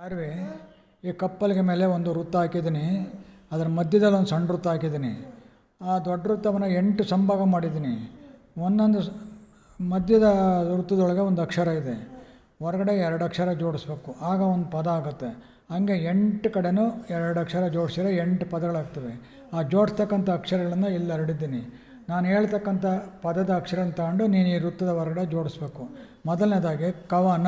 ಯಾರುವೆ ಈ ಕಪ್ಪಲಿಗೆ ಮೇಲೆ ಒಂದು ವೃತ್ತ ಹಾಕಿದ್ದೀನಿ. ಅದರ ಮಧ್ಯದಲ್ಲಿ ಒಂದು ಸಣ್ಣ ವೃತ್ತ ಹಾಕಿದ್ದೀನಿ. ಆ ದೊಡ್ಡ ವೃತ್ತವನ್ನು ಎಂಟು ಸಂಭಾಗ ಮಾಡಿದ್ದೀನಿ. ಒಂದೊಂದು ಮಧ್ಯದ ವೃತ್ತದೊಳಗೆ ಒಂದು ಅಕ್ಷರ ಇದೆ. ಹೊರಗಡೆ ಎರಡು ಅಕ್ಷರ ಜೋಡಿಸ್ಬೇಕು. ಆಗ ಒಂದು ಪದ ಆಗುತ್ತೆ. ಹಂಗೆ ಎಂಟು ಕಡೆನೂ ಎರಡು ಅಕ್ಷರ ಜೋಡಿಸಿದ್ರೆ ಎಂಟು ಪದಗಳಾಗ್ತವೆ. ಆ ಜೋಡಿಸ್ತಕ್ಕಂಥ ಅಕ್ಷರಗಳನ್ನು ಇಲ್ಲಿ ಹರಡಿದ್ದೀನಿ. ನಾನು ಹೇಳ್ತಕ್ಕಂಥ ಪದದ ಅಕ್ಷರನ ತಗೊಂಡು ನೀನು ಈ ವೃತ್ತದ ಹೊರಗಡೆ ಜೋಡಿಸ್ಬೇಕು. ಮೊದಲನೇದಾಗಿ ಕವನ.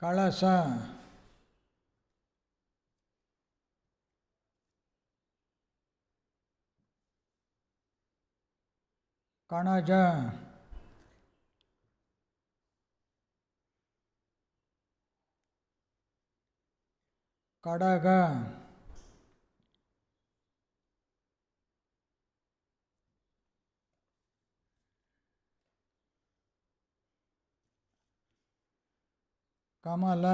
கலசம். கணஜம் கடகம். காமால.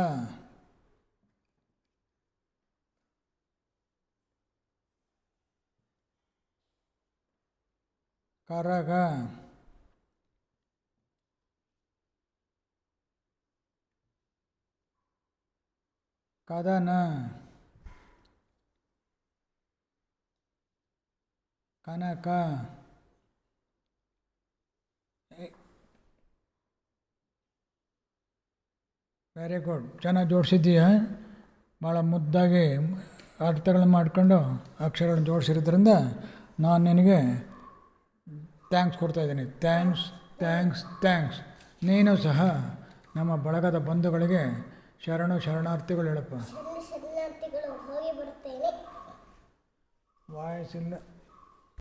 கரக. கதன. கனக. ವೆರಿ ಗುಡ್ ಚೆನ್ನಾಗಿ ಜೋಡಿಸಿದ್ದೀಯಾ? ಭಾಳ ಮುದ್ದಾಗಿ ಅರ್ಥಗಳನ್ನ ಮಾಡಿಕೊಂಡು ಅಕ್ಷರಗಳನ್ನ ಜೋಡಿಸಿರೋದ್ರಿಂದ ನಾನು ನಿನಗೆ ಥ್ಯಾಂಕ್ಸ್ ಕೊಡ್ತಾಯಿದ್ದೀನಿ ಥ್ಯಾಂಕ್ಸ್ ಥ್ಯಾಂಕ್ಸ್ ಥ್ಯಾಂಕ್ಸ್ ನೀನು ಸಹ ನಮ್ಮ ಬಳಗದ ಬಂಧುಗಳಿಗೆ ಶರಣು ಶರಣಾರ್ಥಿಗಳು ಹೇಳಪ್ಪ. ವಾಯ್ಸ್ ಇಲ್ಲ.